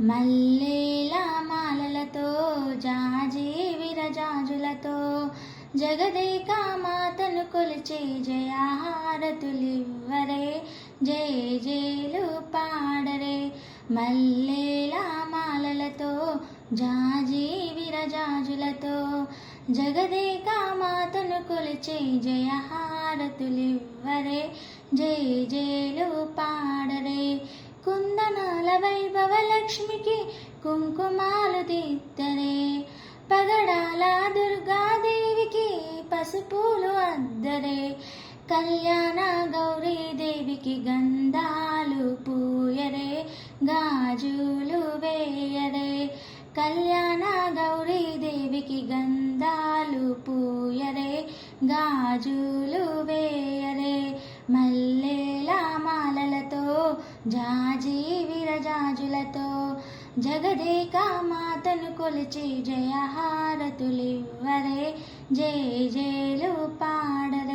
మల్లేల మాలలతో జాజీ విరజాజులతో జగదేక మాతను కొలిచే జయహారతులివ్వరే జయ జేలు పాడరే. మల్లేల మాలలతో జాజీ విరజాజులతో జగదేక మాతను కొలిచే జయహారతులివ్వరే జయ జేలు పాడరే. వైభవ లక్ష్మికి కుంకుమాలు దిద్దరే పగడాల దుర్గాదేవికి పసుపులు అద్దరే కళ్యాణ గౌరీదేవికి గంధాలు పూయరే గాజులు వేయరే కళ్యాణ గౌరీదేవికి గంధాలు పూయరే గాజులు వేయరే మల్లెల మాలలతో జాజీ విర రాజులతో జగదేకా మాతను కొలిచి జయహారతులివ్వరే. జయ జయలు పాడరు.